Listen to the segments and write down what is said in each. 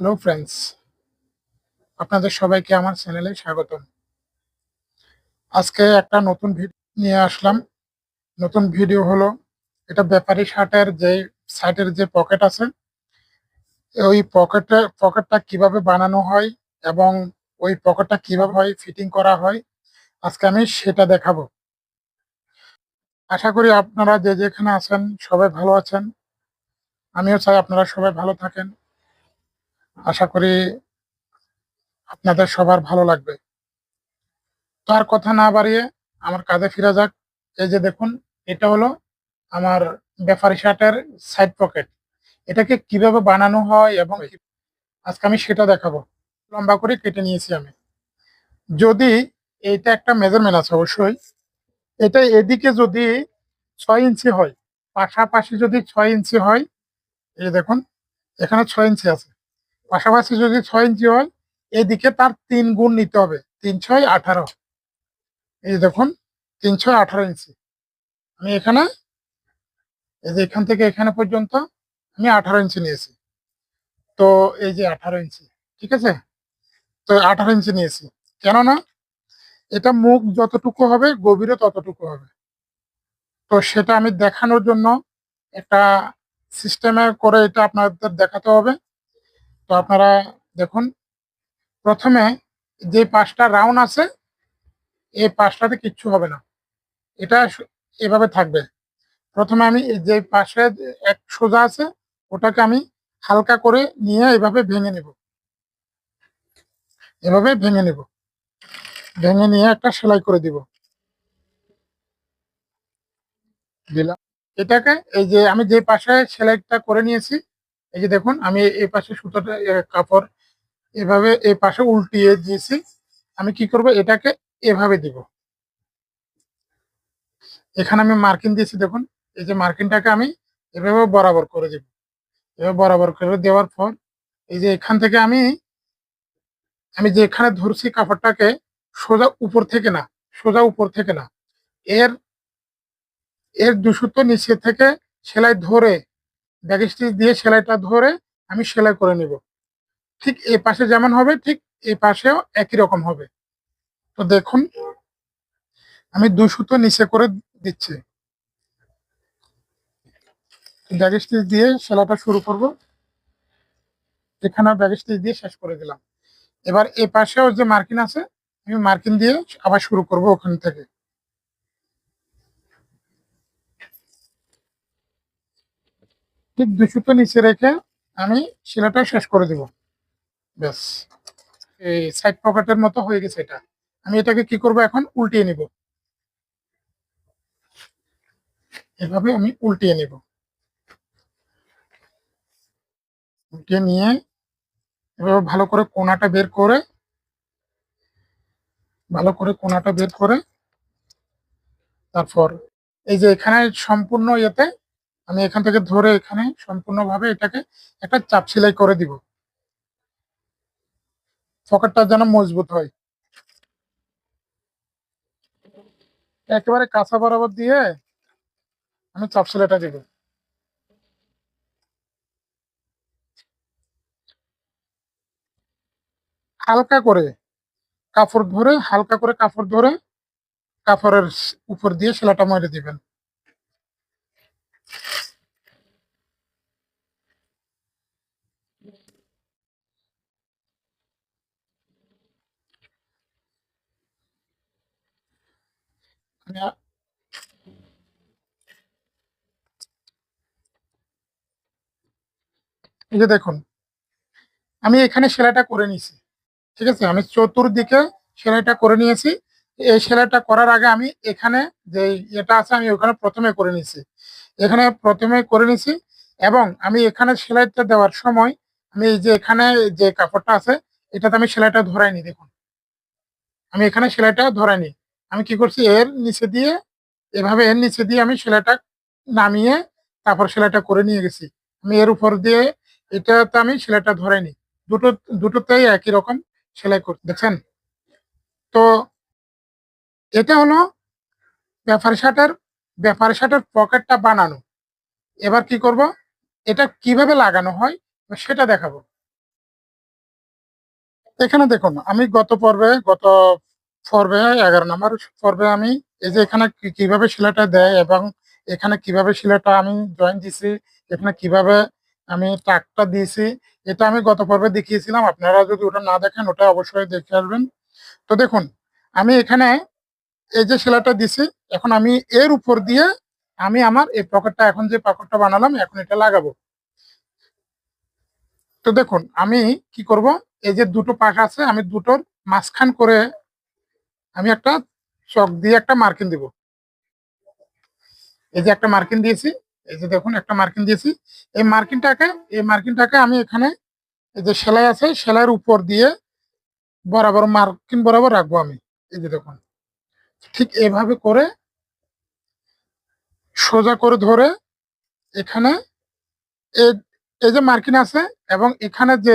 Hello friends আপনাদের সবাইকে আমার চ্যানেলে স্বাগতম। আজকে একটা নতুন ভিডিও নিয়ে আসলাম। নতুন ভিডিও হলো, এটা ব্যাপারী শার্টের যে সাইডের যে পকেট আছে, ওই পকেটে, পকেটটা কীভাবে বানানো হয় এবং ওই পকেটটা কীভাবে হয়, ফিটিং করা হয়, আজকে আমি সেটা দেখাবো। আশা করি আপনারা যে যেখানে আছেন সবাই ভালো আছেন। আমিও চাই আপনারা সবাই ভালো থাকেন। আশা করি আপনাদের সবার ভালো লাগবে। তো আর কথা না বাড়িয়ে আমার কাজে ফিরে যাক। এই যে দেখুন, এটা হলো আমার ব্যাপারি শার্টের সাইড পকেট এটাকে কীভাবে বানানো হয় এবং আজকে আমি সেটা দেখাবো। লম্বা করে কেটে নিয়েছি আমি। যদি এটা একটা মেজারমেন্ট আছে অবশ্যই, এটা এদিকে যদি ছয় ইঞ্চি হয়, পাশাপাশি যদি ছয় ইঞ্চি হয়, এই দেখুন, এখানে ছয় ইঞ্চি আছে। পাশাপাশি যদি ছয় ইঞ্চি হয়, এদিকে তার তিন গুণ নিতে হবে, তিন ছয় আঠারো। এই দেখুন, তিন ছয় আঠারো ইঞ্চি। আমি এখানে, এই যে এখান থেকে এখানে পর্যন্ত আমি আঠারো ইঞ্চি নিয়েছি। তো এই যে আঠারো ইঞ্চি, ঠিক আছে? তো আঠারো ইঞ্চি নিয়েছি। কেননা, এটা মুখ যতটুকু হবে গভীরও ততটুকু হবে। তো সেটা আমি দেখানোর জন্য একটা সিস্টেমে করে এটা আপনাদের দেখাতে হবে। তো আপনারা দেখুন, প্রথমে যে পাঁচটা রাউন্ড আছে এই পাঁচটাতে কিচ্ছু হবে না। এটা এভাবে থাকবে। প্রথমে আমি যে পাশে এক সোজা আছে, ওটাকে আমি হালকা করে নিয়ে এভাবে ভেঙে নেব। এভাবে ভেঙে নেব। ভেঙে নিয়ে একটা সেলাই করে দিব। দিলাম। এটাকে এই যে আমি যে পাশে সেলাইটা করে নিয়েছি এই যে দেখুন, আমি এই পাশে সুতোটা কাপড় এভাবে এই পাশে উল্টিয়ে দিয়েছি। আমি কি করব? এটাকে এভাবে দিব। এখানে আমি মার্কিং দিয়েছি, দেখুন। এই যে মার্কিংটাকে আমি এভাবে বরাবর করে দিব। এভাবে বরাবর করে দেওয়ার পর, এই যে এখান থেকে আমি আমি যে এখানে ধরছি কাপড়টাকে, সোজা উপর থেকে না, সোজা উপর থেকে না, এর এর দুশোতো নিচে থেকে সেলাই ধরে ব্যাগ স্টিচ দিয়ে সেলাইটা ধরে আমি সেলাই করে নিব। ঠিক এই পাশে যেমন হবে, ঠিক এই পাশেও একই রকম হবে। তো দেখুন, আমি দুশোতো নিচে করে দিচ্ছি। ব্যাগ স্টিচ দিয়ে সেলাইটা শুরু করব। এখানেও ব্যাগ স্টিচ দিয়ে শেষ করে দিলাম। এবার এই পাশেও যে মার্কিন আছে, আমি মার্কিন দিয়ে আবার শুরু করব ওখান থেকে। ঠিক দুশোতো নিচে রেখে আমি সেলাইটা শেষ করে দিব। ব্যাস। এই সাইড পকেটের মতো হয়ে গেছে এটা। আমি এটাকে কি করব এখন? উল্টিয়ে নিব। এভাবে আমি উল্টিয়ে নিব। উল্টিয়ে নিয়ে এভাবে ভালো করে কোনাটা বের করে, ভালো করে কোনাটা বের করে, তারপর এই যে এখানে সম্পূর্ণ ইয়েতে আমি এখান থেকে ধরে এখানে সম্পূর্ণভাবে এটাকে একটা চাপ সেলাই করে দিব। পকেটটা যেন মজবুত হয়। একেবারে কাঁচা বরাবর দিয়ে আমি চাপ সেলাইটা দিব। হালকা করে কাপড় ধরে, হালকা করে কাপড় ধরে কাপড়ের উপর দিয়ে সেলাইটা মেরে দিবেন। আ- এই যে দেখুন, আমি এখানে সেলাইটা করে নিয়েছি, ঠিক আছে? আমি চতুর্দিকে সেলাইটা করে নিয়েছি। এই সেলাইটা করার আগে আমি এখানে যে এটা আছে, আমি ওখানে প্রথমে করে নিয়েছি। এখানে প্রথমে করে নিয়েছি এবং আমি এখানে সেলাইটা দেওয়ার সময় আমি এই যে এখানে যে কাপড়টা আছে, এটাতে আমি সেলাইটা ধরাইনি, দেখুন। আমি এখানে সেলাইটা ধরাইনি। আমি কি করছি? এর নিচে দিয়ে, এভাবে এর নিচে দিয়ে আমি সেলাইটা নামিয়ে তারপর সেলাইটা করে নিয়ে গেছি। আমি এর উপর দিয়ে এটা তো আমি সেলাইটা ধরাইনি। দুটো, দুটোতেই একই রকম সেলাই করতে দেখছেন? তো এটা হলো ব্যাপার শার্টের ব্যাপার শার্টের পকেটটা বানানো। এবার কি করব? এটা কীভাবে লাগানো হয়? সেটা দেখাবো। এখানে দেখুন, আমি গত পর্বে, গত পর্বে এগারো নম্বর পর্বে আমি, এই যে এখানে কীভাবে শিলাটা দেয় এবং এখানে কীভাবে শিলাটা আমি জয়েন দিছি, এখানে কীভাবে আমি টাকটা দিয়েছি, এটা আমি গত পর্বে দেখিয়েছিলাম, আপনারা যদি ওটা না দেখেন, ওটা অবশ্যই দেখে আসবেন। তো দেখুন, আমি এখানে এই যে শিলাটা দিছি, এখন আমি এর উপর দিয়ে আমি আমার এই পকেটটা এখন যে পকেটটা বানালাম, এখন এটা লাগাবো। তো দেখুন, আমি কি করব, এই যে দুটো পাশ আছে, আমি দুটোর মাঝখান করে আমি একটা চক দিয়ে একটা মার্কিন দিব। এই যে একটা মার্কিন দিয়েছি, এই যে দেখুন একটা মার্কিন দিয়েছি। এই মার্কিনটাকে এই মার্কিনটাকে আমি এখানে এই যে সেলাই আছে, সেলাইয়ের উপর দিয়ে বরাবর মার্কিন বরাবর রাখব আমি। এই যে দেখুন, ঠিক এভাবে করে সোজা করে ধরে এখানে এই- যে মার্কিন আছে এবং এখানে যে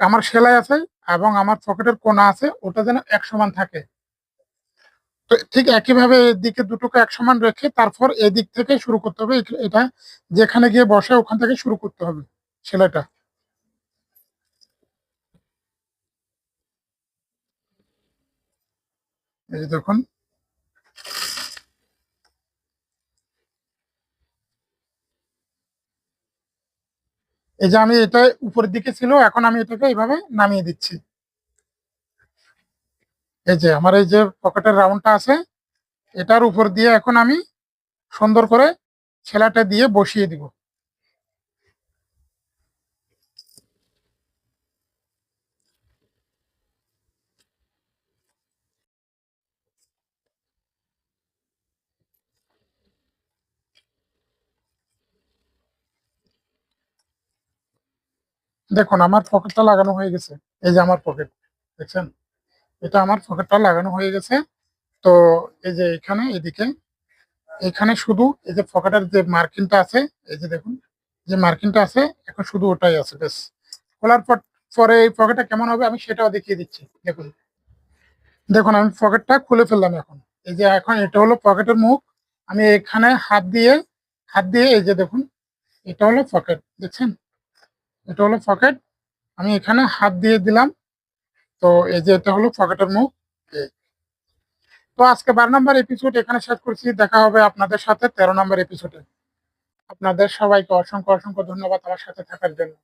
আমার সেলাই আছে এবং আমার পকেটের কোনা আছে, ওটা যেন এক সমান থাকে। তো ঠিক একইভাবে এদিকে দুটোকে এক সমান রেখে তারপর এদিক থেকে শুরু করতে হবে। এটা যেখানে গিয়ে বসে ওখান থেকে শুরু করতে হবে সেলাইটা। এই দেখুন। এই যে আমি এটা উপরের দিকে ছিল, এখন আমি এটাকে এইভাবে নামিয়ে দিচ্ছি। এই যে আমার এই যে পকেটের রাউন্ডটা আছে, এটার উপর দিয়ে এখন আমি সুন্দর করে ছেলাটা দিয়ে বসিয়ে দিব। দেখুন, আমার পকেটটা লাগানো হয়ে গেছে। এই যে আমার পকেট দেখছেন? এটা আমার পকেটটা লাগানো হয়ে গেছে। তো এই যে এখানে, এদিকে। এখানে শুধু এই যে পকেটের যে মার্কিনটা আছে, এই যে দেখুন, যে মার্কিনটা আছে, এখন শুধু ওটাই আছে বেশ খোলার পর, পরে এই পকেটটা কেমন হবে আমি সেটাও দেখিয়ে দিচ্ছি। দেখুন। দেখুন, আমি পকেটটা খুলে ফেললাম এখন। এই যে এখন এটা হলো পকেটের মুখ। আমি এখানে হাত দিয়ে হাত দিয়ে এই যে দেখুন, এটা হলো পকেট, দেখছেন? এটা হলো পকেট। আমি এখানে হাত দিয়ে দিলাম। তো এই যে এটা হলো পকেটের মুখ। তো আজকে বারো নম্বর এপিসোড এখানে শেষ করছি। দেখা হবে আপনাদের সাথে তেরো নম্বর এপিসোডে আপনাদের সবাইকে অসংখ্য অসংখ্য ধন্যবাদ আমার সাথে থাকার জন্য।